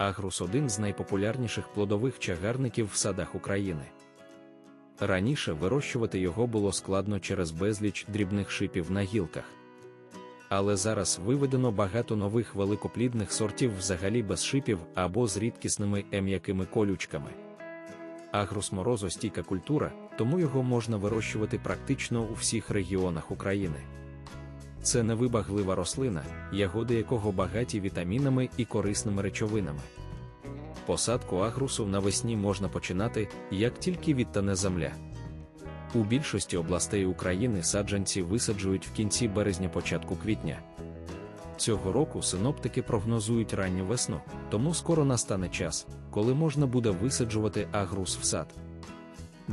Агрус один з найпопулярніших плодових чагарників в садах України. Раніше вирощувати його було складно через безліч дрібних шипів на гілках. Але зараз виведено багато нових великоплідних сортів взагалі без шипів або з рідкісними м'якими колючками. Агрус морозостійка культура, тому його можна вирощувати практично у всіх регіонах України. Це невибаглива рослина, ягоди якого багаті вітамінами і корисними речовинами. Посадку агрусу навесні можна починати, як тільки відтане земля. У більшості областей України саджанці висаджують в кінці березня-початку квітня. Цього року синоптики прогнозують ранню весну, тому скоро настане час, коли можна буде висаджувати агрус в сад.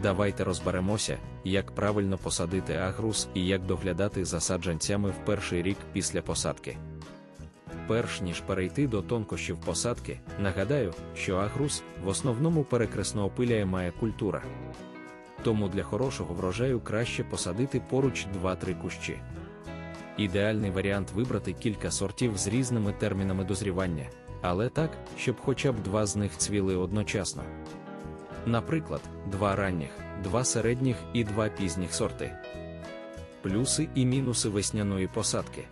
Давайте розберемося, як правильно посадити агрус і як доглядати за саджанцями в перший рік після посадки. Перш ніж перейти до тонкощів посадки, нагадаю, що агрус в основному перекресно опиляє має культура. Тому для хорошого врожаю краще посадити поруч 2-3 кущі. Ідеальний варіант вибрати кілька сортів з різними термінами дозрівання, але так, щоб хоча б два з них цвіли одночасно. Наприклад, два ранніх, два середніх і два пізніх сорти. Плюси і мінуси весняної посадки.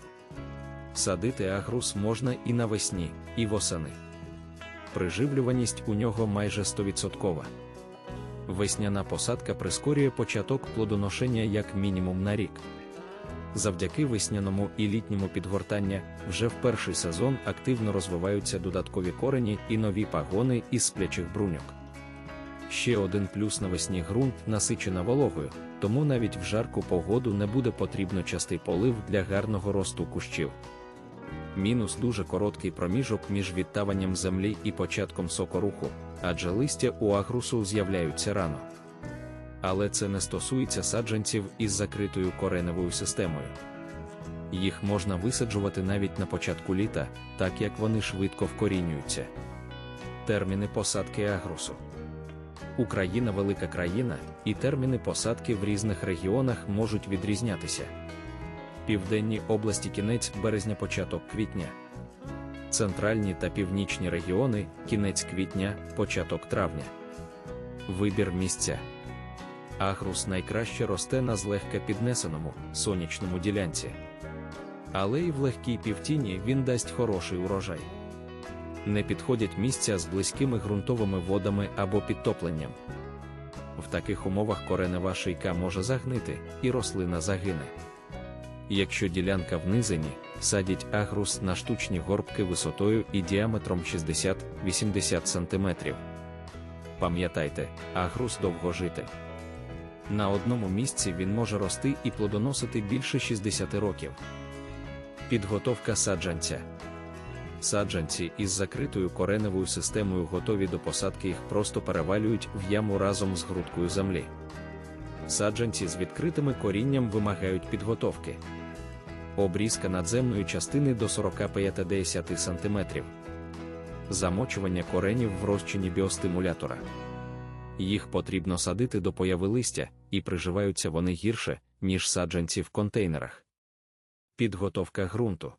Садити агрус можна і навесні, і восени. Приживлюваність у нього майже 100%. Весняна посадка прискорює початок плодоношення як мінімум на рік. Завдяки весняному і літньому підгортання вже в перший сезон активно розвиваються додаткові корені і нові пагони із сплячих бруньок. Ще один плюс навесні ґрунт насичена вологою, тому навіть в жарку погоду не буде потрібно частий полив для гарного росту кущів. Мінус дуже короткий проміжок між відтаванням землі і початком сокоруху, адже листя у агрусу з'являються рано. Але це не стосується саджанців із закритою кореневою системою. Їх можна висаджувати навіть на початку літа, так як вони швидко вкорінюються. Терміни посадки агрусу. Україна велика країна, і терміни посадки в різних регіонах можуть відрізнятися. Південні області кінець березня початок квітня. Центральні та північні регіони кінець квітня, початок травня. Вибір місця. Агрус найкраще росте на злегка піднесеному сонячному ділянці. Але і в легкій півтіні він дасть хороший урожай. Не підходять місця з близькими ґрунтовими водами або підтопленням. В таких умовах коренева шийка може загнити, і рослина загине. Якщо ділянка в низині, садять агрус на штучні горбки висотою і діаметром 60-80 см. Пам'ятайте, агрус довгожитель. На одному місці він може рости і плодоносити більше 60 років. Підготовка саджанця. Саджанці із закритою кореневою системою готові до посадки їх просто перевалюють в яму разом з грудкою землі. Саджанці з відкритими корінням вимагають підготовки. Обрізка надземної частини до 45-10 см. Замочування коренів в розчині біостимулятора. Їх потрібно садити до появи листя, і приживаються вони гірше, ніж саджанці в контейнерах. Підготовка ґрунту.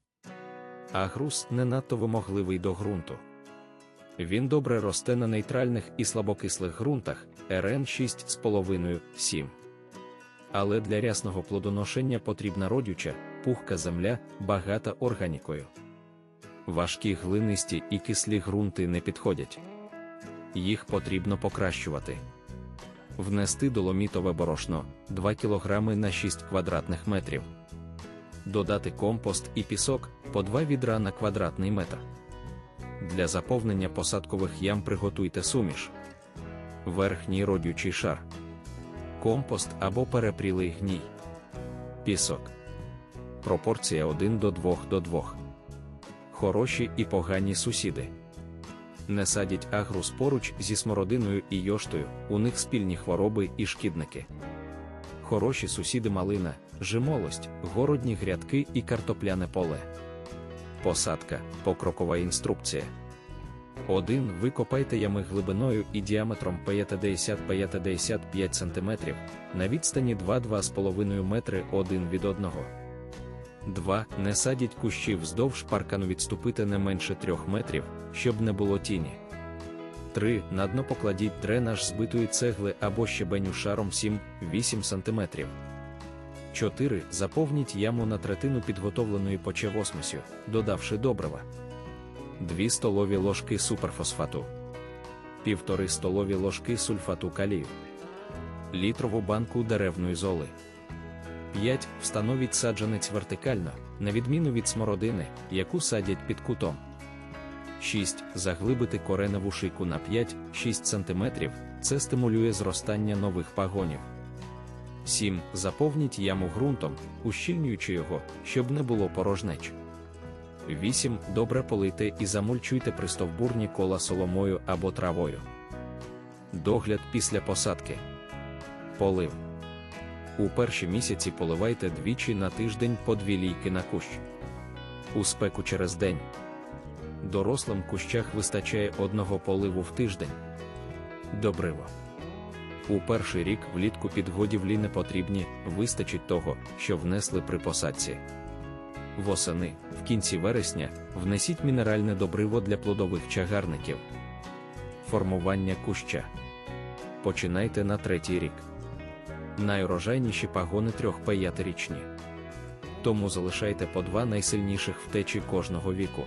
Агрус не надто вимогливий до ґрунту. Він добре росте на нейтральних і слабокислих ґрунтах РН 6,5-7. Але для рясного плодоношення потрібна родюча, пухка земля, багата органікою. Важкі глинисті і кислі ґрунти не підходять. Їх потрібно покращувати. Внести доломітове борошно 2 кг на 6 квадратних метрів. Додати компост і пісок по 2 відра на квадратний метр. Для заповнення посадкових ям приготуйте суміш. Верхній родючий шар. Компост або перепрілий гній. Пісок. Пропорція 1 до 2 до 2. Хороші і погані сусіди. Не садять агрус поруч зі смородиною і йоштою, у них спільні хвороби і шкідники. Хороші сусіди малина, жимолость, городні грядки і картопляне поле. Посадка, покрокова інструкція. 1. Викопайте ями глибиною і діаметром 50-55 см на відстані 2-2,5 метри один від одного. 2. Не садіть кущі вздовж паркану відступити не менше 3 метрів, щоб не було тіні. 3. На дно покладіть дренаж збитої цегли або щебеню шаром 7-8 см. 4. Заповніть яму на третину підготовленої почевосмисю, додавши добрива. 2 столові ложки суперфосфату. 1,5 столові ложки сульфату калію. Літрову банку деревної золи. 5. Встановіть саджанець вертикально, на відміну від смородини, яку садять під кутом. 6. Заглибити кореневу шийку на 5-6 см. Це стимулює зростання нових пагонів. 7. Заповніть яму ґрунтом, ущільнюючи його, щоб не було порожнеч. 8. Добре полийте і замульчуйте пристовбурні кола соломою або травою. Догляд після посадки. Полив. У перші місяці поливайте двічі на тиждень по дві лійки на кущ. У спеку через день. Дорослим кущах вистачає одного поливу в тиждень. Добриво. У перший рік влітку підгодівлі не потрібні, вистачить того, що внесли при посадці. Восени, в кінці вересня, внесіть мінеральне добриво для плодових чагарників. Формування куща. Починайте на третій рік. Найурожайніші пагони 3-5-річні. Тому залишайте по два найсильніших втечі кожного віку.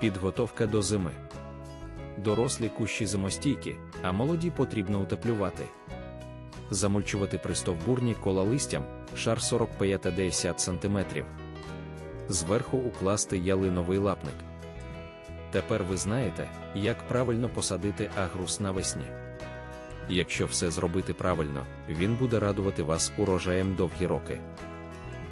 Підготовка до зими. Дорослі кущі зимостійкі, а молоді потрібно утеплювати. Замульчувати пристовбурні кола листям, шар 45-50 см. Зверху укласти ялиновий лапник. Тепер ви знаєте, як правильно посадити агрус навесні. Якщо все зробити правильно, він буде радувати вас урожаєм довгі роки.